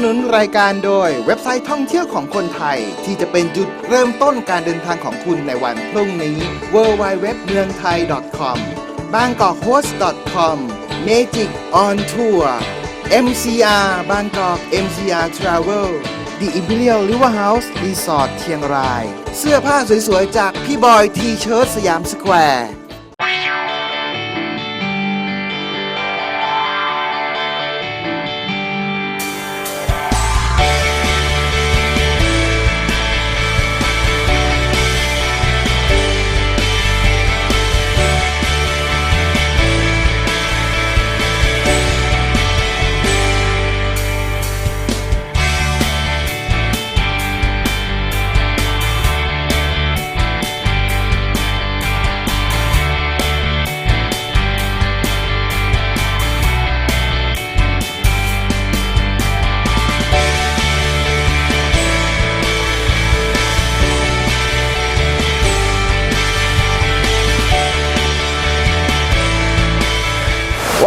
นับสนุนรายการโดยเว็บไซต์ท่องเที่ยวของคนไทย ที่จะเป็นจุดเริ่มต้นการเดินทางของคุณในวันพรุ่งนี้ w w w เมืองไทย .com bangkokhost.com Magic on Tour MCR บางกอก MCR Travel The Imperial River House Resort เชียงราย เสื้อผ้าสวยๆ จากพี่บอยทีเชิร์ตสยามสแควร์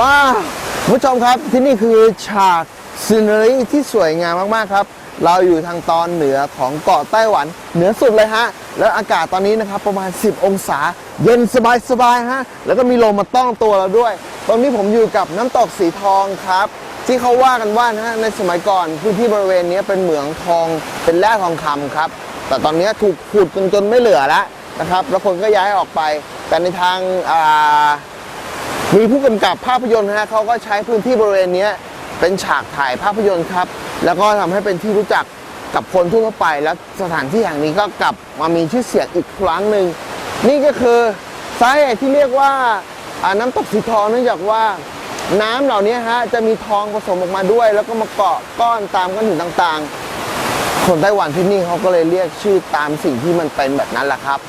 ว้าวคุณผู้ชมครับที่นี่คือฉากซีน e รีที่สวยงามมากๆครับ เราอยู่ทางตอนเหนือของเกาะไต้หวัน เหนือสุดเลยฮะ แล้วอากาศตอนนี้นะครับประมาณ 10 องศา เย็นสบายๆฮะ แล้วก็มีลมมาต้องตัวเราด้วยตรงนี้ผมอยู่กับน้ำตกสีทองครับ ที่เขาว่ากันว่านะฮะในสมัยก่อนพื้นที่บริเวณนี้เป็นเหมืองทองเป็นแร่ทองคำครับ แต่ตอนนี้ถูกขุดจนจนไม่เหลือแล้วนะครับ แล้วคนก็ย้ายออกไป แต่ในทางอ่า มีผู้กำกับภาพยนตร์นะฮะเขาก็ใช้พื้นที่บริเวณนี้เป็นฉากถ่ายภาพยนตร์ครับ แล้วก็ทำให้เป็นที่รู้จักกับคนทั่วไป และสถานที่แห่งนี้ก็กลับมามีชื่อเสียงอีกครั้งหนึ่งนี่ก็คือสาเหตุที่เรียกว่าอ่าน้ำตกสีทองเนื่องจากว่าน้ำเหล่านี้ฮะจะมีทองผสมออกมาด้วย แล้วก็มาเกาะก้อนตามก้อนหินต่างๆ คนไต้หวันที่นี่เขาก็เลยเรียกชื่อตามสิ่งที่มันเป็นแบบนั้นแหละครับ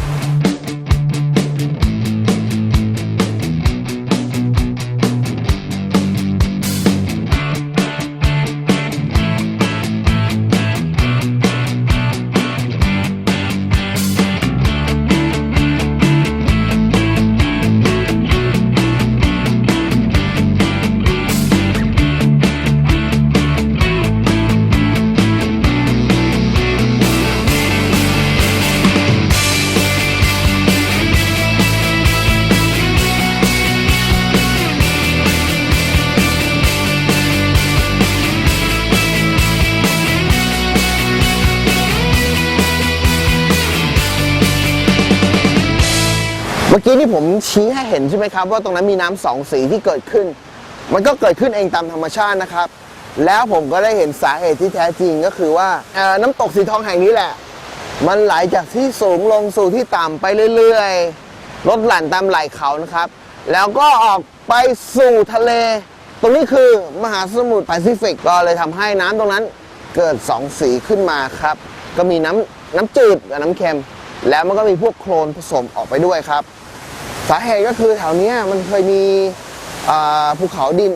มื่อกี้ที่ผมชี้ให้เห็นใช่ไหมครับ ว่าตรงนั้นมีน้ำสองสีที่เกิดขึ้น มันก็เกิดขึ้นเองตามธรรมชาตินะครับ แล้วผมก็ได้เห็นสาเหตุที่แท้จริงก็คือว่าน้ำตกสีทองแห่งนี้แหละ มันไหลจากที่สูงลงสู่ที่ต่ำไปเรื่อยๆลดหลั่นตามไหลเขานะครับ แล้วก็ออกไปสู่ทะเล ตรงนี้คือมหาสมุทรแปซิฟิกก็เลยทำให้น้ำตรงนั้นเกิดสองสีขึ้นมาครับ ก็มีน้ำน้ำจืดกับน้ำเค็ม แล้วมันก็มีพวกโคลนผสมออกไปด้วยครับ สาเหตุก็คือแถวเนี้ยมันเคยมีภูเขาดิน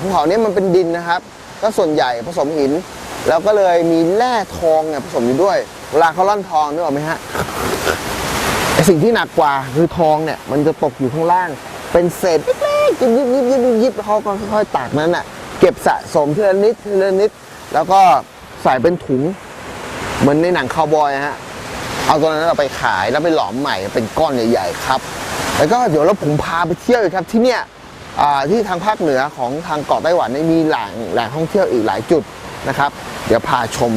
ภูเขาเนี้ยมันเป็นดินนะครับ ก็ส่วนใหญ่ผสมหิน แล้วก็เลยมีแร่ทองเนี่ยผสมอยู่ด้วยเวลาเขาล่อนทองนึกออกไหมฮะไอสิ่งที่หนักกว่าคือทองเนี่ยมันจะตกอยู่ข้างล่าง เป็นเศษเล็กๆยิบยิบยิบยิบยิบเขาก็ค่อยๆตักนั้นน่ะเก็บสะสมทีละนิดทีละนิด แล้วก็ใส่เป็นถุง เหมือนในหนังคาวบอยฮะเอาตัวนั้นเราไปขายแล้วไปหลอมใหม่เป็นก้อนใหญ่ๆครับ แล้วก็เดี๋ยวเราผมพาไปเที่ยวครับที่เนี่ยที่ทางภาคเหนือของทางเกาะไต้หวันเนี่ยมีแหล่งแหล่งท่องเที่ยวอีกหลายจุดนะครับ เดี๋ยวพาชม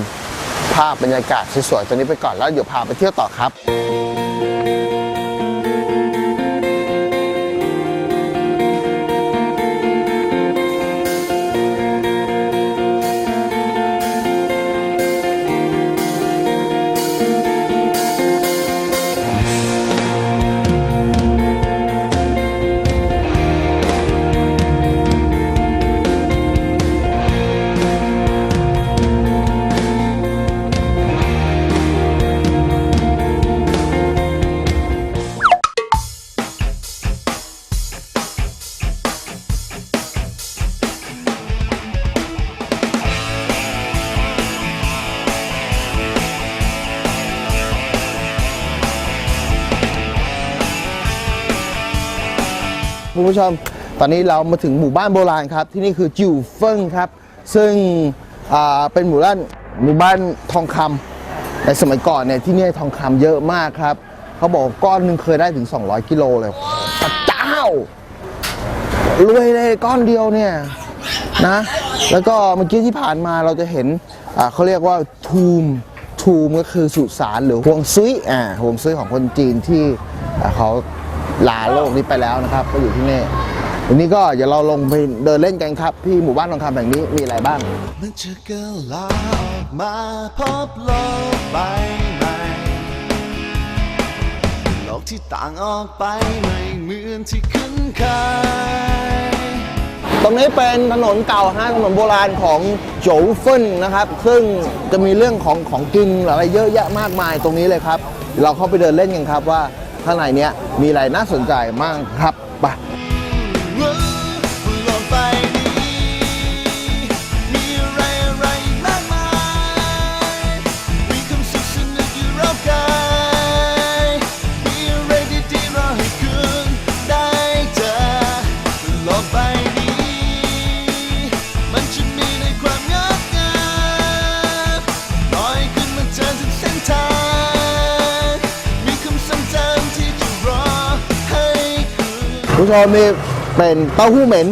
ภาพบรรยากาศสวยๆตรงนี้ไปก่อนแล้วเดี๋ยวพาไปเที่ยวต่อครับ ผู้ชม ตอนนี้เรามาถึงหมู่บ้านโบราณครับ ที่นี่คือจิวเฟิงครับ ซึ่งเป็นหมู่บ้านหมู่บ้านทองคำในสมัยก่อนเนี่ยที่นี่ทองคำเยอะมากครับ เขาบอกก้อนหนึ่งเคยได้ถึง 200 กิโลเลยพระเจ้ารวยเลยก้อนเดียวเนี่ยนะ แล้วก็เมื่อกี้ที่ผ่านมาเราจะเห็นเขาเรียกว่าทูมทูมก็คือสุสานหรือห่วงซุยอ่าห่วงซุยของคนจีนที่เขา ลาโลกนี้ไปแล้วนะครับ ก็อยู่ที่นี่วันนี้ก็เดี๋ยวเราลงไปเดินเล่นกันครับที่หมู่บ้านทองคำแห่งนี้มีอะไรบ้างมันจะเกิดลาออกมาพบโลกใบใหม่โลกที่ต่างออกไปไม่เหมือนที่คุ้นเคยตรงนี้เป็นถนนเก่าฮะถนนโบราณของโจวเฟินนะครับ ซึ่งจะมีเรื่องของของกินอะไรเยอะแยะมากมายตรงนี้เลยครับ เราเข้าไปเดินเล่นกันครับว่า ข้างในเนี้ยมีอะไรน่าสนใจมากครับไป ผู้ชมนี่เป็นเต้าหู้เหม็น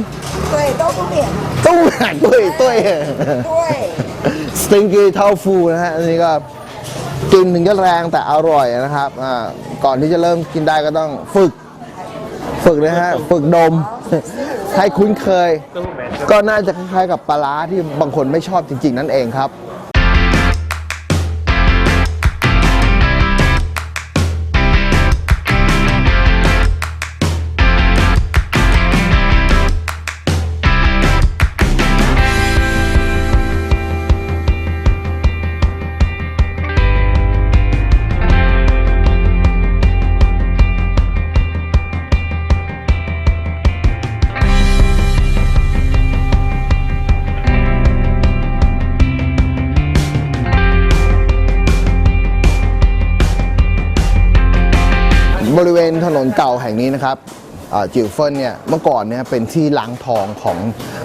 对，都不免， เต้าหู้เหม็นตุ้ยตุ้ย 对， สติงกี้เท่าฟูนะฮะอันนี้ก็กินถึงจะแรงแต่อร่อยนะครับอ่าก่อนที่จะเริ่มกินได้ก็ต้องฝึก ฝึกนะฮะ ฝึกดม ให้คุ้นเคย ก็น่าจะคล้ายๆกับปลาร้าที่บางคนไม่ชอบจริง ๆ นั่นเองครับ เก่าแห่งนี้นะครับจิวเฟินเนี่ยเมื่อก่อนเนี่ยเป็นที่ล้างทองของ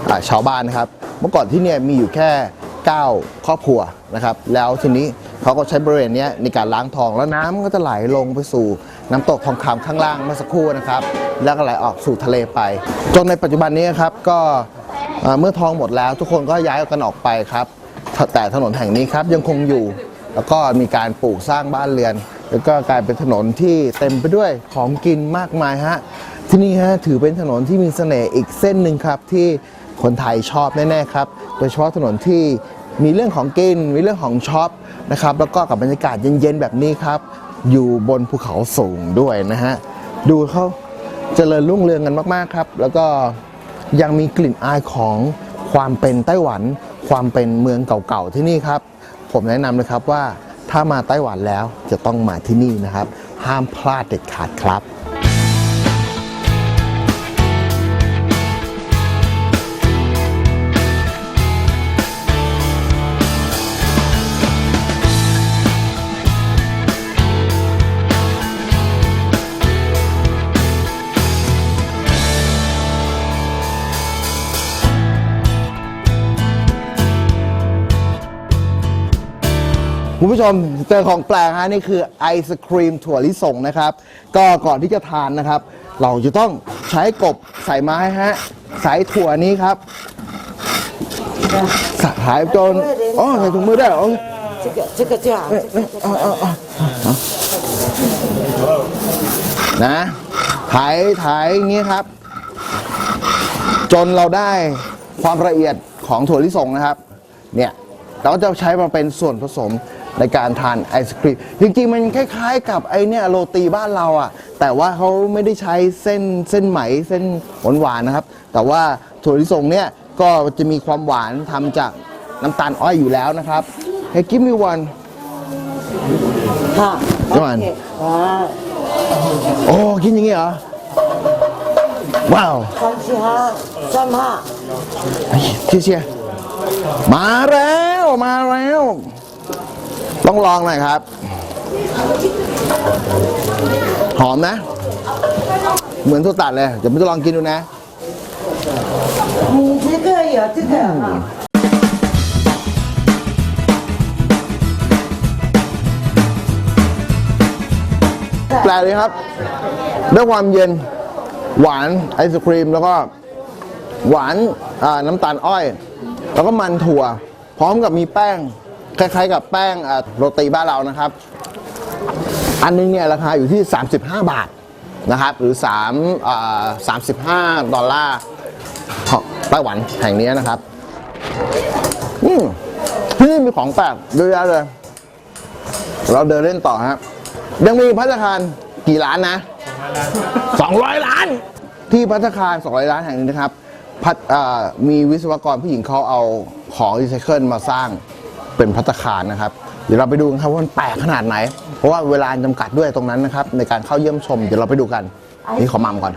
อชาวบ้านนะครับ เมื่อก่อนที่เนี่ยมีอยู่แค่ 9 ครอบครัวนะครับ แล้วทีนี้เขาก็ใช้บริเวณนี้ในการล้างทองแล้วน้ำก็จะไหลลงไปสู่น้ำตกทองคำข้างล่างเมื่อสักครู่นะครับ แล้วก็ไหลออกสู่ทะเลไป จนในปัจจุบันนี้ครับก็เมื่อทองหมดแล้วทุกคนก็ย้ายกันออกไปครับ แต่ถนนแห่งนี้ครับยังคงอยู่แล้วก็มีการปลูกสร้างบ้านเรือน แล้วก็กลายเป็นถนนที่เต็มไปด้วยของกินมากมายฮะที่นี่ฮะถือเป็นถนนที่มีเสน่ห์อีกเส้นหนึ่งครับ ที่คนไทยชอบแน่ๆครับ โดยเฉพาะถนนที่มีเรื่องของกิน มีเรื่องของช็อปนะครับแล้วก็กับบรรยากาศเย็นๆแบบนี้ครับ อยู่บนภูเขาสูงด้วยนะฮะดูเขาเจริญรุ่งเรืองกันมากๆครับ แล้วก็ยังมีกลิ่นอายของความเป็นไต้หวัน ความเป็นเมืองเก่าๆที่นี่ครับ ผมแนะนำเลยครับว่า ถ้ามาไต้หวันแล้วจะต้องมาที่นี่นะครับ ห้ามพลาดเด็ดขาดครับคุณผู้ชมเจอของแปลกฮะนี่คือไอศครีมถั่วลิสงนะครับ ก็ก่อนที่จะทานนะครับ เราจะต้องใช้กบใส่ไม้ฮะใส่ถั่วนี้ครับสายจนอ๋อใส่ถุงมือได้วยเหรอ 这个这个就好，这个这个 นะถ่ายถ่ายอย่างนี้ครับ จนเราได้ความละเอียดของถั่วลิสงนะครับ เนี่ยเราก็จะใช้มาเป็นส่วนผสม ในการทานไอศครีมจริงๆ มันคล้ายๆ กับไอเนี่ยโรตีบ้านเราอะ่ะ แต่ว่าเขาไม่ได้ใช้เส้นเส้นไหมเส้นหวานๆนะครับ แต่ว่าถั่วลิสงเนี่ยก็จะมีความหวานทำจากน้ำตาลอ้อยอยู่แล้วนะครับ Hey give me one ค่ะวัดโอ้กินอย่างงี้เหรอ ว้าวสามสี่ห้าสามห้าเชียมาแล้วมาแล้ว ต้องลองหน่อยครับ หอมนะ เหมือนทุตัดเลย เดี๋ยวไม่ต้องลองกินดูนะ嗯，这个有这个哈。แปลเลยครับ ด้วยความเย็นหวานไอศครีม แล้วก็หวานน้ำตาลอ้อย แล้วก็มันถั่ว พร้อมกับมีแป้ง คล้ายๆกับแป้งอ่าโรตีบ้านเรานะครับ อันนึงเนี่ยราคาอยู่ที่ 35 บาทนะครับ หรือ3อ่า35 ดอลลาร์ของไต้หวันแห่งนี้นะครับอืมที่นี่มีของแปลกเยอะแยะเลย เราเดินเล่นต่อฮะยังมีพัฒคารกี่ล้านนะ 200 ล้าน ที่พัฒคาร 200 ล้านแห่งนี้นะครับพัฒอ่ามีวิศวกรผู้หญิงเขาเอาของรีไซเคิลมาสร้าง เป็นพัตคารนะครับ เดี๋ยวเราไปดูกันครับว่ามันแปลกขนาดไหน เพราะว่าเวลาจำกัดด้วยตรงนั้นนะครับในการเข้าเยี่ยมชม เดี๋ยวเราไปดูกัน นี่ขอมัมก่อน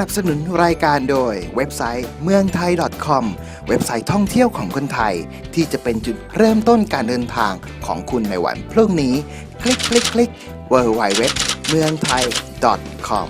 นับสนุนรายการโดยเว็บไซต์เมืองไทย .com เว็บไซต์ท่องเที่ยวของคนไทย ที่จะเป็นจุดเริ่มต้นการเดินทางของคุณในวันพรุ่งนี้ คลิกคลิกคลิก w w w เมืองไทย .com